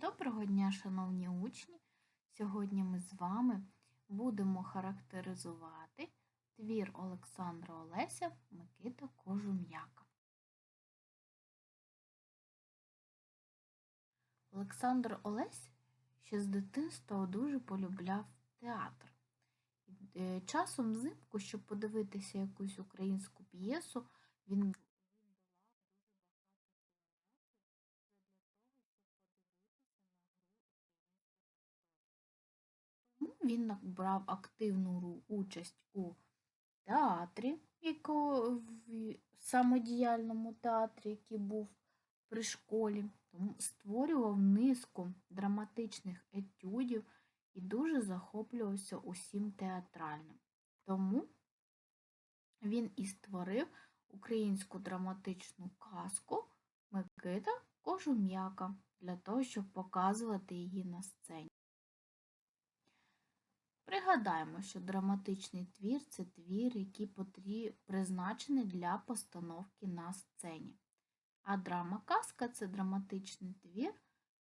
Доброго дня, шановні учні! Сьогодні ми з вами будемо характеризувати твір Олександра Олеся Микита Кожум'яка. Олександр Олесь ще з дитинства дуже полюбляв театр. Е, Часом взимку, щоб подивитися якусь українську п'єсу, він Тому він брав активну участь у театрі, в самодіяльному театрі, який був при школі, тому створював низку драматичних етюдів і дуже захоплювався усім театральним. Тому він і створив українську драматичну казку Микита Кожум'яка для того, щоб показувати її на сцені. Пригадаємо, що драматичний твір це твір, який потрі... призначений для постановки на сцені. А драма-казка це драматичний твір,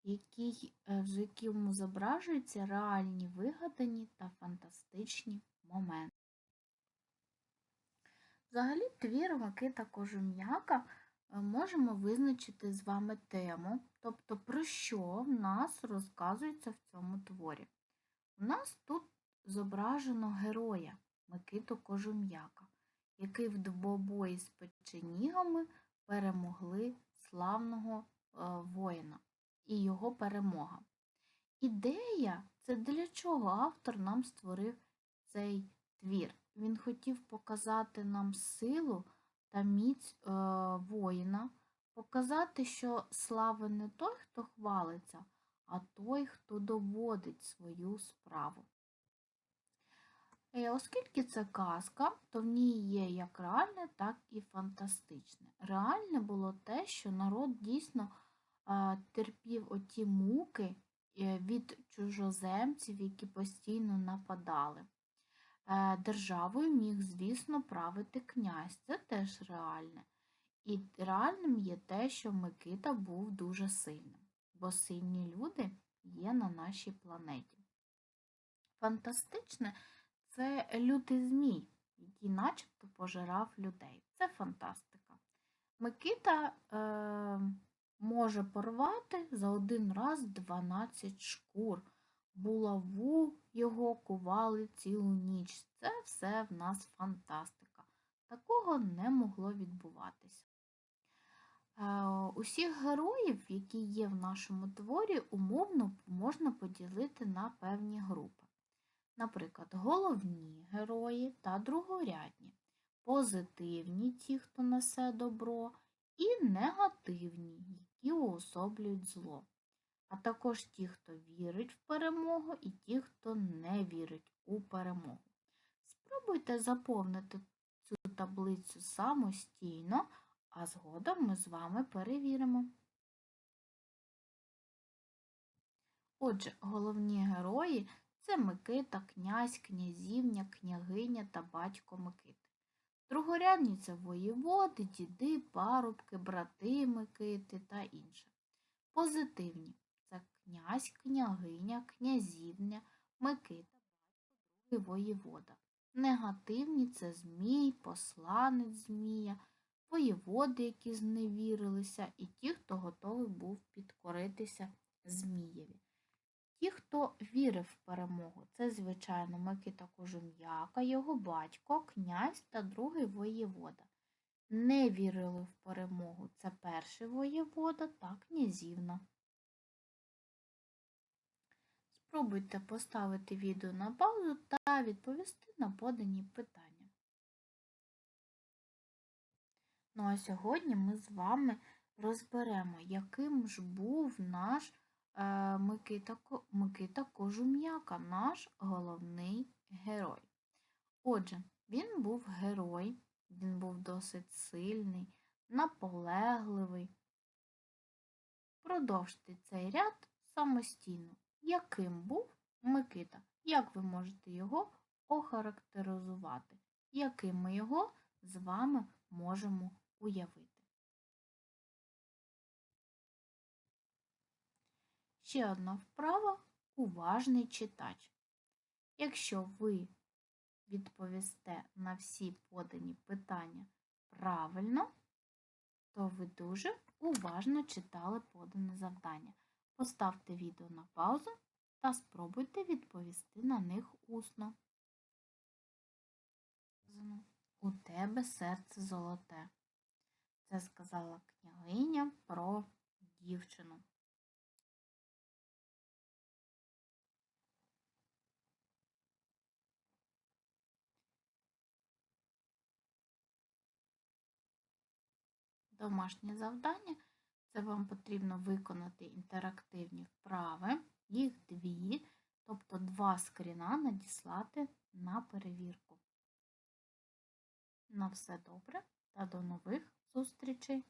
який, е, в якому зображуються реальні вигадані та фантастичні моменти. Взагалі, твір Микита Кожум'яка е, можемо визначити з вами тему, тобто про що в нас розказується в цьому творі. У нас тут зображено героя Микиту Кожум'яка, який в двобої з печенігами перемогли славного е, воїна і його перемога. Ідея це для чого автор нам створив цей твір. Він хотів показати нам силу та міць е, воїна, показати, що слава не той, хто хвалиться, а той, хто доводить свою справу. Е, Оскільки це казка, то в ній є як реальне, так і фантастичне. Реальне було те, що народ дійсно а, терпів оті муки е, від чужоземців, які постійно нападали. Е, Державою міг, звісно, правити князь, це теж реальне. І реальним є те, що Микита був дуже сильним, бо сильні люди є на нашій планеті. Фантастичне це лютий змій, який начебто пожирав людей. Це фантастика. Микита е, може порвати за один раз 12 шкур. Булаву його кували цілу ніч. Це все в нас фантастика. Такого не могло відбуватися. Е, Усіх героїв, які є в нашому творі, умовно можна поділити на певні групи. Наприклад, головні герої та другорядні, позитивні ті, хто несе добро, і негативні, які уособлюють зло, а також ті, хто вірить в перемогу, і ті, хто не вірить у перемогу. Спробуйте заповнити цю таблицю самостійно, а згодом ми з вами перевіримо. Отже, головні герої це Микита, князь, князівня, княгиня та батько Микити. Другорядні це воєводи, діди, парубки, брати Микити та інше. Позитивні це князь, княгиня, князівня, Микита, батько, воєвода. Негативні це Змій, посланець Змія, воєводи, які зневірилися, і ті, хто готовий був підкоритися Змієві. Ті, хто вірив в перемогу, це, звичайно, Микита Кожум'яка, його батько, князь та другий воєвода. Не вірили в перемогу це перший воєвода та князівна. Спробуйте поставити відео на паузу та відповісти на подані питання. Ну а сьогодні ми з вами розберемо, яким ж був наш Микита, Микита Кожум'яка, наш головний герой. Отже, він був герой, він був досить сильний, наполегливий. Продовжте цей ряд самостійно. Яким був Микита? Як ви можете його охарактеризувати? Яким ми його з вами можемо уявити? Ще одна вправа уважний читач. Якщо ви відповісте на всі подані питання правильно, то ви дуже уважно читали подане завдання. Поставте відео на паузу та спробуйте відповісти на них усно. У тебе серце золоте. Це сказала княгиня про дівчину. Домашнє завдання це вам потрібно виконати інтерактивні вправи, їх дві, тобто два скріна надіслати на перевірку. На все добре та до нових зустрічей!